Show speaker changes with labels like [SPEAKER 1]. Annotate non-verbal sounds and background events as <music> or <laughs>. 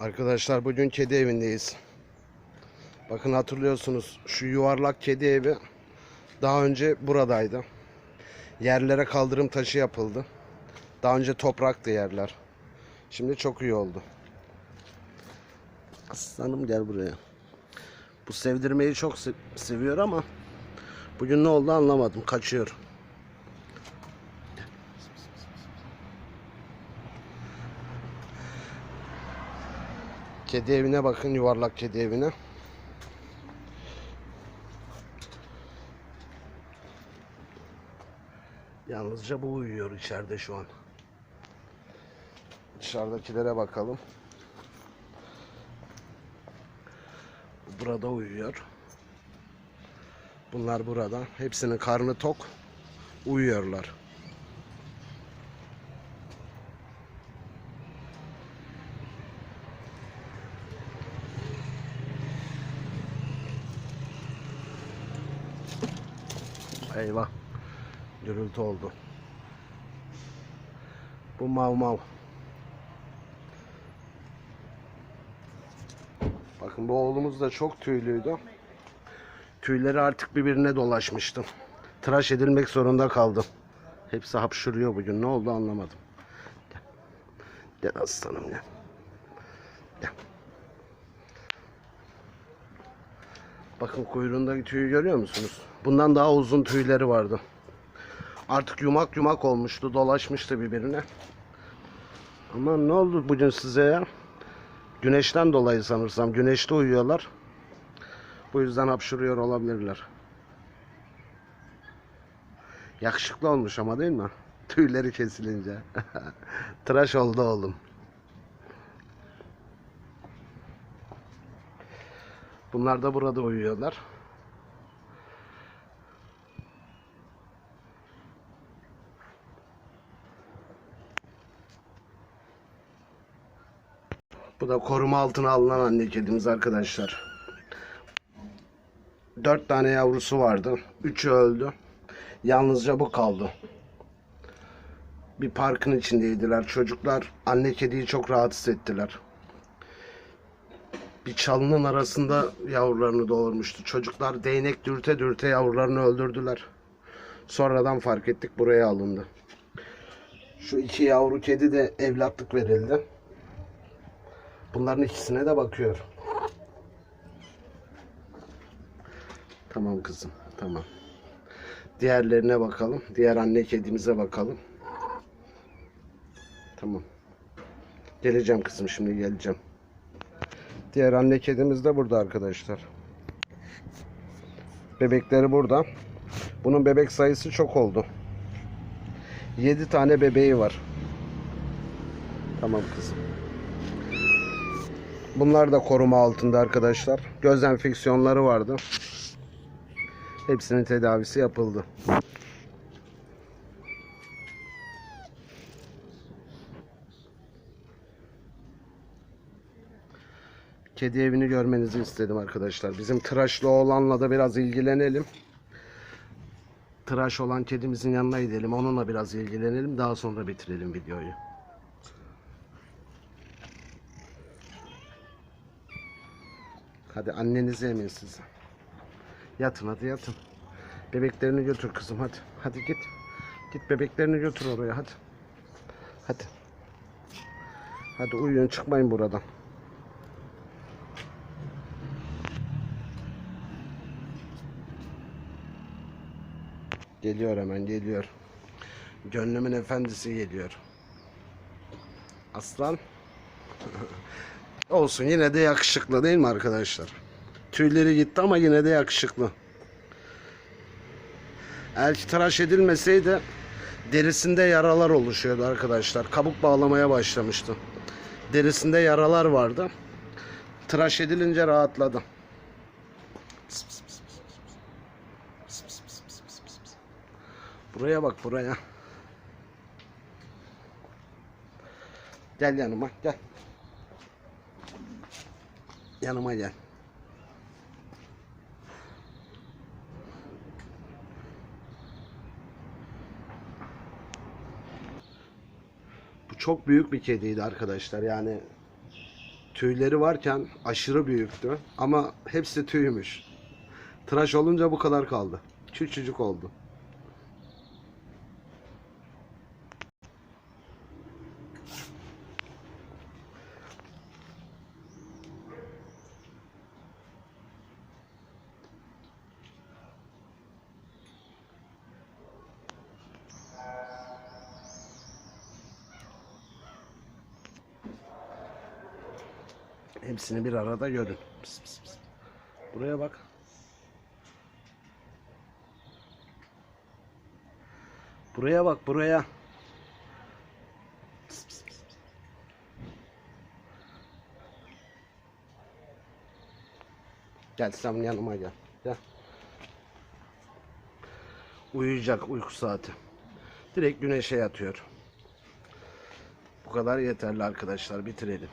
[SPEAKER 1] Arkadaşlar bugün kedi evindeyiz. Bakın hatırlıyorsunuz şu yuvarlak kedi evi daha önce buradaydı. Yerlere kaldırım taşı yapıldı. Daha önce topraktı yerler. Şimdi çok iyi oldu. Aslanım gel buraya. Bu sevdirmeyi çok se- seviyor ama bugün ne oldu anlamadım. Kaçıyor. Kedi evine bakın yuvarlak kedi evine. Yalnızca bu uyuyor içeride şu an. Dışarıdakilere bakalım. Burada uyuyor. Bunlar burada. Hepsinin karnı tok. Uyuyorlar. Eyvah. Gürültü oldu. Bu mav mav. Bakın bu oğlumuz da çok tüylüydü. Tüyleri artık birbirine dolaşmıştı. Tıraş edilmek zorunda kaldı. Hepsi hapşırıyor bugün. Ne oldu anlamadım. Gel. Gel aslanım. Gel. Bakın kuyruğundaki tüyü görüyor musunuz? Bundan daha uzun tüyleri vardı. Artık yumak yumak olmuştu. Dolaşmıştı birbirine. Ama ne oldu bugün size ya? Güneşten dolayı sanırsam. Güneşte uyuyorlar. Bu yüzden hapşırıyor olabilirler. Yakışıklı olmuş ama değil mi? <laughs> Tüyleri kesilince. <laughs> Tıraş oldu oğlum. Bunlar da burada uyuyorlar. Bu da koruma altına alınan anne kedimiz arkadaşlar. Dört tane yavrusu vardı. Üçü öldü. Yalnızca bu kaldı. Bir parkın içindeydiler. Çocuklar anne kediyi çok rahatsız ettiler. Bir çalının arasında yavrularını doğurmuştu. Çocuklar değnek dürte dürte yavrularını öldürdüler. Sonradan fark ettik buraya alındı. Şu iki yavru kedi de evlatlık verildi. Bunların ikisine de bakıyor. Tamam kızım, tamam. Diğerlerine bakalım. Diğer anne kedimize bakalım. Tamam. Geleceğim kızım şimdi geleceğim. Diğer anne kedimiz de burada arkadaşlar. Bebekleri burada. Bunun bebek sayısı çok oldu. 7 tane bebeği var. Tamam kızım. Bunlar da koruma altında arkadaşlar. Göz enfeksiyonları vardı. Hepsinin tedavisi yapıldı. Kedi evini görmenizi istedim arkadaşlar. Bizim tıraşlı olanla da biraz ilgilenelim. Tıraş olan kedimizin yanına gidelim. Onunla biraz ilgilenelim. Daha sonra bitirelim videoyu. Hadi annenizi emin siz. Yatın hadi yatın. Bebeklerini götür kızım hadi. Hadi git. Git bebeklerini götür oraya hadi. Hadi. Hadi uyuyun çıkmayın buradan. Geliyor hemen geliyor. Gönlümün efendisi geliyor. Aslan. Olsun yine de yakışıklı değil mi arkadaşlar? Tüyleri gitti ama yine de yakışıklı. Eğer ki tıraş edilmeseydi derisinde yaralar oluşuyordu arkadaşlar. Kabuk bağlamaya başlamıştı. Derisinde yaralar vardı. Tıraş edilince rahatladı. Pıs pıs pıs pıs pıs. Pıs pıs pıs pıs pıs pıs pıs. Buraya bak buraya. Gel yanıma gel. Yanıma gel. Bu çok büyük bir kediydi arkadaşlar. Yani tüyleri varken aşırı büyüktü. Ama hepsi tüymüş. Tıraş olunca bu kadar kaldı. Küçücük oldu. Hepsini bir arada görün. Pıs pıs pıs. Buraya bak. Buraya bak buraya. Pıs pıs pıs pıs. Gel sen yanıma gel. Gel. Uyuyacak uyku saati. Direkt güneşe yatıyor. Bu kadar yeterli arkadaşlar bitirelim.